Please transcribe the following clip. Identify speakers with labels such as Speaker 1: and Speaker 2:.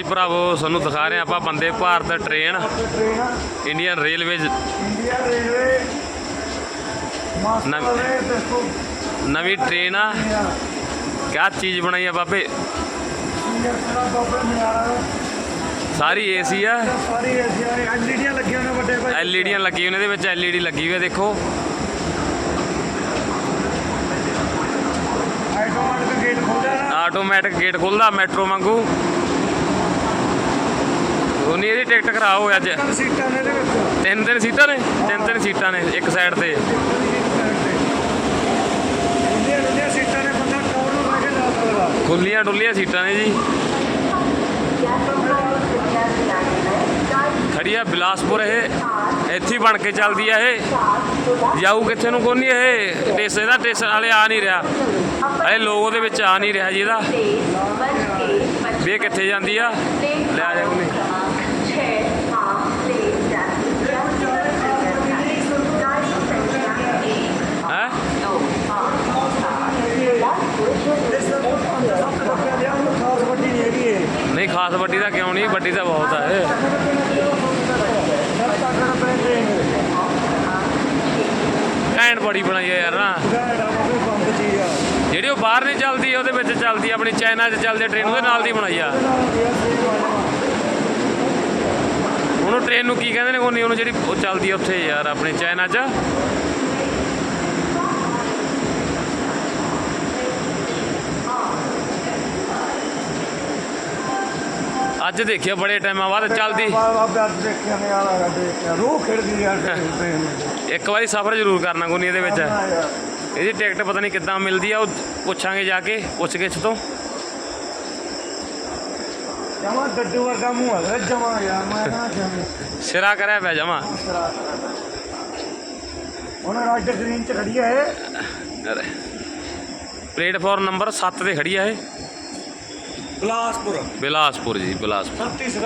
Speaker 1: ਜੀ ਭਰਾਵੋ ਤੁਹਾਨੂੰ ਦਿਖਾ ਰਹੇ ਆਪਾਂ ਬੰਦੇ Bharat train Indian railways
Speaker 2: India railway
Speaker 1: ਨਵ- ਟ੍ਰੇਨ ਆ। ਕਿਆ ਚੀਜ਼ ਬਣਾਈ ਆ ਬਾਬੇ? ਸਾਰੀ ਏਸੀ ਆ।
Speaker 2: ਸਾਰੀ ਏਸੀਆ ਐਲਈਡੀਆਂ ਲੱਗੀਆਂ ਨੇ ਵੱਡੇ ਭਾਈ
Speaker 1: ਐਲਈਡੀਆਂ ਲੱਗੀ ਹੋਈਆਂ ਨੇ ਇਹਦੇ ਵਿੱਚ ਐਲਈਡੀ ਲੱਗੀ ਹੋਈ ਹੈ ਦੇਖੋ।
Speaker 2: ਆਟੋਮੈਟਿਕ ਗੇਟ ਖੁੱਲਦਾ
Speaker 1: ਆਟੋਮੈਟਿਕ ਗੇਟ ਖੁੱਲਦਾ ਮੈਟਰੋ ਵਾਂਗੂ। ਉਹਨੀ ਟਿਕਟ ਕਰਾਓ ਅੱਜ।
Speaker 2: ਤਿੰਨ ਸੀਟਾਂ ਨੇ ਇਹਦੇ ਵਿੱਚ।
Speaker 1: ਤਿੰਨ ਤਿੰਨ ਸੀਟਾਂ ਨੇ? ਤਿੰਨ ਤਿੰਨ ਸੀਟਾਂ ਨੇ ਇੱਕ ਸਾਈਡ ਤੇ।
Speaker 2: ਇੰਡੀਆ ਇੰਡੀਆ ਸੀਟਾਂ ਨੇ। ਬੰਦਾ ਟੌਰ ਨੂੰ ਲੈ ਕੇ ਜਾ ਸਕਦਾ।
Speaker 1: ਖੁੱਲੀਆਂ ਡੁੱਲੀਆਂ ਸੀਟਾਂ ਨੇ ਜੀ। ਖੜੀ ਆ ਬਿਲਾਸਪੁਰ ਇਹ। ਇੱਥੇ ਹੀ ਬਣ ਕੇ ਚੱਲਦੀ ਆ ਇਹ। ਜਾਊ ਕਿੱਥੇ ਨੂੰ ਕੋਨੀ ਇਹ? ਟੇਸੇ ਦਾ ਟੇਸ਼ਨ ਵਾਲੇ ਆ ਨਹੀਂ ਰਿਹਾ। ਇਹ ਲੋਗੋ ਦੇ ਵਿੱਚ ਆ ਨਹੀਂ ਰਿਹਾ ਜੀ ਇਹਦਾ। ਵੀ ਕਿੱਥੇ ਜਾਂਦੀ ਆ? ਲੈ ਆ ਜਾ ਕੋਨੀ।
Speaker 2: ਨਹੀਂ,
Speaker 1: ਖਾਸ ਵੱਡੀ ਦਾ ਕਿਉਂ ਨਹੀਂ? ਵੱਡੀ ਤਾਂ ਬਹੁਤ ਆ ਇਹ। ਘੈਂਟ ਬੜੀ ਬਣਾਈ ਆ ਯਾਰ ਨਾ। ਜਿਹੜੀ ਉਹ ਬਾਹਰ ਨਹੀਂ ਚੱਲਦੀ, ਉਹਦੇ ਵਿੱਚ ਚੱਲਦੀ ਆਪਣੀ ਚਾਈਨਾ 'ਚ ਚੱਲਦੀ ਟ੍ਰੇਨ ਉਹਦੇ ਨਾਲ ਦੀ ਬਣਾਈ ਆ ਉਹਨੂੰ ਟ੍ਰੇਨ ਨੂੰ ਕੀ ਕਹਿੰਦੇ ਨੇ ਕੋਨੀ ਉਹਨੂੰ ਜਿਹੜੀ ਉਹ ਚੱਲਦੀ ਆ ਉੱਥੇ ਯਾਰ, ਆਪਣੀ ਚਾਈਨਾ 'ਚ। ਅੱਜ ਦੇਖਿਆ ਬੜੇ ਟਾਈਮਾਂ ਬਾਅਦ ਚੱਲਦੀ।
Speaker 2: ਰੂਹ ਖਿੜਦੀ ਆ
Speaker 1: ਇੱਕ ਵਾਰੀ ਸਫ਼ਰ ਜ਼ਰੂਰ ਕਰਨਾ ਕੋਨੀ ਇਹਦੇ ਵਿੱਚ। ਇਹਦੀ ਟਿਕਟ ਪਤਾ ਨਹੀਂ ਕਿੱਦਾਂ ਮਿਲਦੀ ਆ, ਉਹ ਪੁੱਛਾਂਗੇ ਜਾ ਕੇ, ਪੁੱਛ ਗਿੱਛ ਤੋਂ
Speaker 2: ਜਮਾ ਡੱਡੂ ਵਰਗਾ ਮੂੰਹ ਹੈ ਜਮਾ ਯਾਰ ਮੈਂ ਨਾ ਜਮੇ।
Speaker 1: ਸਿਰਾ ਕਰਿਆ ਪਿਆ ਜਮਾ।
Speaker 2: ਹੁਣ ਰਾਜਰ ਗ੍ਰੀਨ ਚ ਖੜੀ ਹੈ ਇਹ।
Speaker 1: ਪਲੇਟਫਾਰਮ ਨੰਬਰ 7 ਤੇ ਖੜੀ ਇਹ।
Speaker 2: ਬਲਾਸਪੁਰ।
Speaker 1: ਬਿਲਾਸਪੁਰ ਜੀ ਬਿਲਾਸਪੁਰ।
Speaker 2: 37